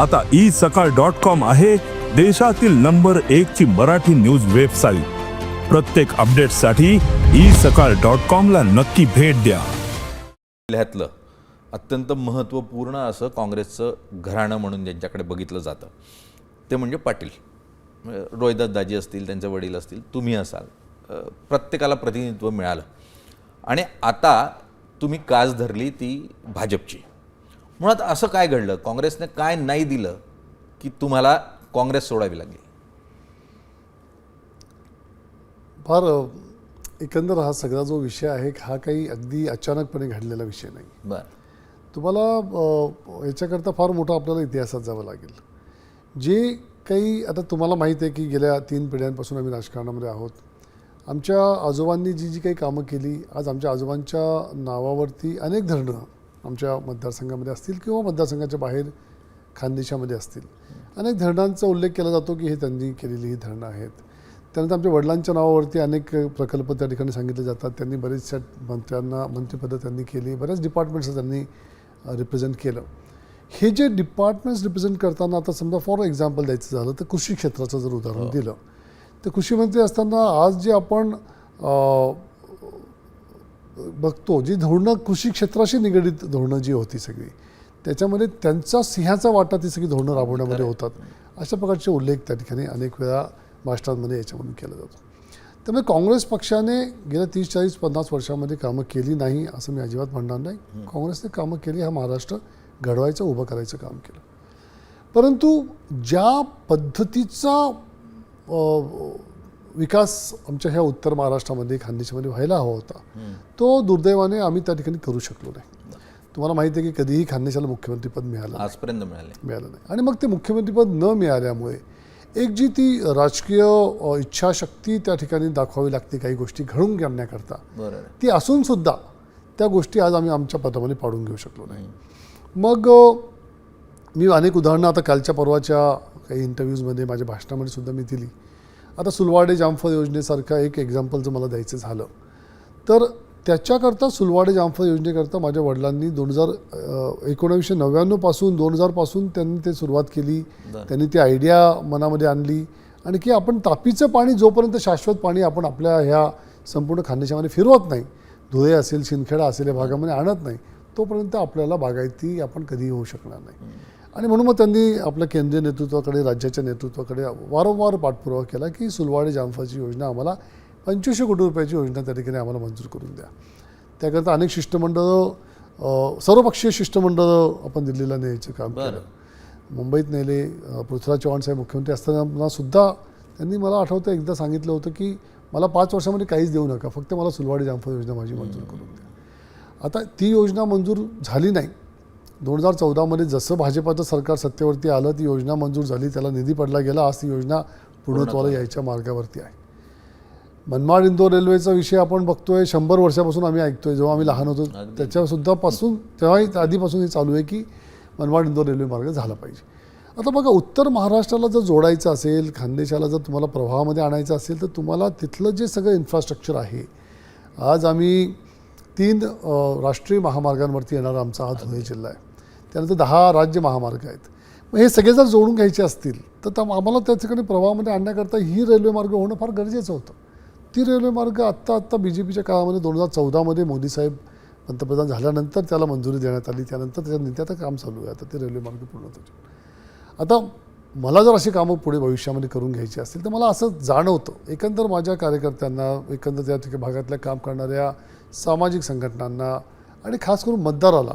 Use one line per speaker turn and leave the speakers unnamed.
आता ई सकाळ dot com आहे देशातील नंबर एक ची मराठी न्यूज वेबसाईट. प्रत्येक अपडेटसाठी ई सकाळ डॉट कॉमला नक्की भेट द्या.
जिल्ह्यातलं अत्यंत महत्त्वपूर्ण असं काँग्रेसचं घराणं म्हणून ज्यांच्याकडे बघितलं जातं ते म्हणजे पाटील. म्हणजे रोहिदास दाजी असतील त्यांचे वडील असतील तुम्ही असाल. प्रत्येकाला प्रतिनिधित्व मिळालं. आणि आता तुम्ही कास धरली ती भाजपची. मुळात असं काय घडलं? काँग्रेसने काय नाही दिलं की तुम्हाला काँग्रेस सोडावी लागली?
फार एकंदर हा सगळा जो विषय आहे हा काही अगदी अचानकपणे घडलेला विषय नाही.
बरं.
तुम्हाला याच्याकरता फार मोठा आपल्याला इतिहासात जावं लागेल. जे काही आता तुम्हाला माहीत आहे की गेल्या तीन पिढ्यांपासून आम्ही राजकारणामध्ये आहोत. आमच्या आजोबांनी जी जी काही कामं केली आज आमच्या आजोबांच्या नावावरती अनेक धरणं आमच्या मतदारसंघामध्ये असतील किंवा मतदारसंघाच्या बाहेर खानदेशामध्ये असतील. अनेक धरणांचा उल्लेख केला जातो की हे त्यांनी केलेली ही धरणं आहेत. त्यानंतर आमच्या वडिलांच्या नावावरती अनेक प्रकल्प त्या ठिकाणी सांगितले जातात. त्यांनी बरेचशा मंत्र्यांना मंत्रिपदं त्यांनी केली. बऱ्याच डिपार्टमेंट्स त्यांनी रिप्रेझेंट केलं. हे जे डिपार्टमेंट्स रिप्रेझेंट करताना आता समजा फॉर एक्झाम्पल द्यायचं झालं तर कृषी क्षेत्राचं जर उदाहरण दिलं तर कृषी मंत्री असताना आज जे आपण बघतो जी धोरणं कृषी क्षेत्राशी निगडीत धोरणं जी होती सगळी त्याच्यामध्ये त्यांचा सिंहाचा वाटा ती सगळी धोरणं राबवण्यामध्ये होतात. अशा प्रकारचे उल्लेख त्या ठिकाणी अनेक वेळा महाराष्ट्रामध्ये याच्यामधून केला जातो. त्यामुळे काँग्रेस पक्षाने गेल्या तीस चाळीस पन्नास वर्षामध्ये कामं केली नाही असं मी अजिबात म्हणणार नाही. काँग्रेसने कामं केली हा महाराष्ट्र घडवायचं उभं करायचं काम केलं. परंतु ज्या पद्धतीचा विकास आमच्या ह्या उत्तर महाराष्ट्रामध्ये खानदेशामध्ये व्हायला हवा होता. तो दुर्दैवाने आम्ही त्या ठिकाणी करू शकलो नाही. तुम्हाला माहिती आहे की कधीही खानदेशाला मुख्यमंत्रीपद मिळालं
आजपर्यंत मिळाले.
मिळालं नाही. आणि मग ते मुख्यमंत्रीपद न मिळाल्यामुळे एक जी ती राजकीय इच्छाशक्ती त्या ठिकाणी दाखवावी लागते काही गोष्टी घडून घेण्याकरता ती असून सुद्धा त्या गोष्टी आज आम्ही आमच्या पदामध्ये पाडून घेऊ शकलो नाही. मग मी अनेक उदाहरणं आता कालच्या परवाच्या काही इंटरव्ह्यूजमध्ये माझ्या भाषणामध्ये सुद्धा मी दिली. आता सुलवाडे जामफळ योजनेसारखं एक एक्झाम्पल जर मला द्यायचं झालं तर त्याच्याकरता सुलवाडे जामफळ योजनेकरता माझ्या वडिलांनी दोन हजार एकोणावीसशे नव्याण्णवपासून दोन हजारपासून त्यांनी ते सुरुवात केली. त्यांनी ती आयडिया मनामध्ये आणली. आणि की आपण तापीचं पाणी जोपर्यंत शाश्वत पाणी आपण आपल्या ह्या संपूर्ण खानदेशामध्ये फिरवत नाही धुळे असेल शिंदखेडा असेल या भागामध्ये आणत नाही तोपर्यंत आपल्याला बागायती आपण कधीही होऊ शकणार नाही. आणि म्हणून मग त्यांनी आपल्या केंद्रीय नेतृत्वाकडे राज्याच्या नेतृत्वाकडे वारंवार पाठपुरावा केला की सुलवाडे जामफळची योजना आम्हाला पंचवीसशे कोटी रुपयाची योजना त्या ठिकाणी आम्हाला मंजूर करून द्या. त्याकरता अनेक शिष्टमंडळं सर्वपक्षीय शिष्टमंडळं आपण दिल्लीला न्यायचं काम केलं. मुंबईत नेले पृथ्वीराज चव्हाण साहेब मुख्यमंत्री असताना सुद्धा त्यांनी मला आठवतं एकदा सांगितलं होतं की मला पाच वर्षामध्ये काहीच देऊ नका फक्त मला सुलवाडी जामफळ योजना माझी मंजूर करून द्या. आता ती योजना मंजूर झाली नाही दोन हजार चौदामध्ये जसं भाजपाचं सरकार सत्तेवरती आलं ती योजना मंजूर झाली त्याला निधी पडला गेला आज ती योजना पूर्णत्वाला यायच्या मार्गावरती आहे. मनमाड इंदोर रेल्वेचा विषय आपण बघतोय शंभर वर्षापासून आम्ही ऐकतोय जेव्हा आम्ही लहान होतो त्याच्यासुद्धा पासून तेव्हाही आधीपासून हे चालू आहे की मनमाड इंदोर रेल्वे मार्ग झाला पाहिजे. आता बघा उत्तर महाराष्ट्राला जर जोडायचं असेल खानदेशाला जर तुम्हाला प्रवाहामध्ये आणायचं असेल तर तुम्हाला तिथलं जे सगळं इन्फ्रास्ट्रक्चर आहे आज आम्ही तीन राष्ट्रीय महामार्गांवरती येणारा आमचा हा धुळे जिल्हा आहे. त्यानंतर दहा राज्य महामार्ग आहेत. मग हे सगळे जर जोडून घ्यायचे असतील तर त्या- आम्हाला त्या ठिकाणी प्रवाहामध्ये आणण्याकरता ही रेल्वे मार्ग होणं फार गरजेचं होतं. ती रेल्वे मार्ग आत्ता आत्ता बी जे पीच्या काळामध्ये दोन हजार चौदामध्ये मोदी साहेब पंतप्रधान झाल्यानंतर त्याला मंजुरी देण्यात आली. त्यानंतर त्याच्या नेत्याचं काम चालू आहे. आता ते रेल्वे मार्ग पूर्ण होतो. आता मला जर अशी कामं पुढे भविष्यामध्ये करून घ्यायची असतील तर मला असं जाणवतं एकंदर माझ्या कार्यकर्त्यांना एकंदर त्या ठिकाणी भागातल्या काम करणाऱ्या सामाजिक संघटनांना आणि खास करून मतदाराला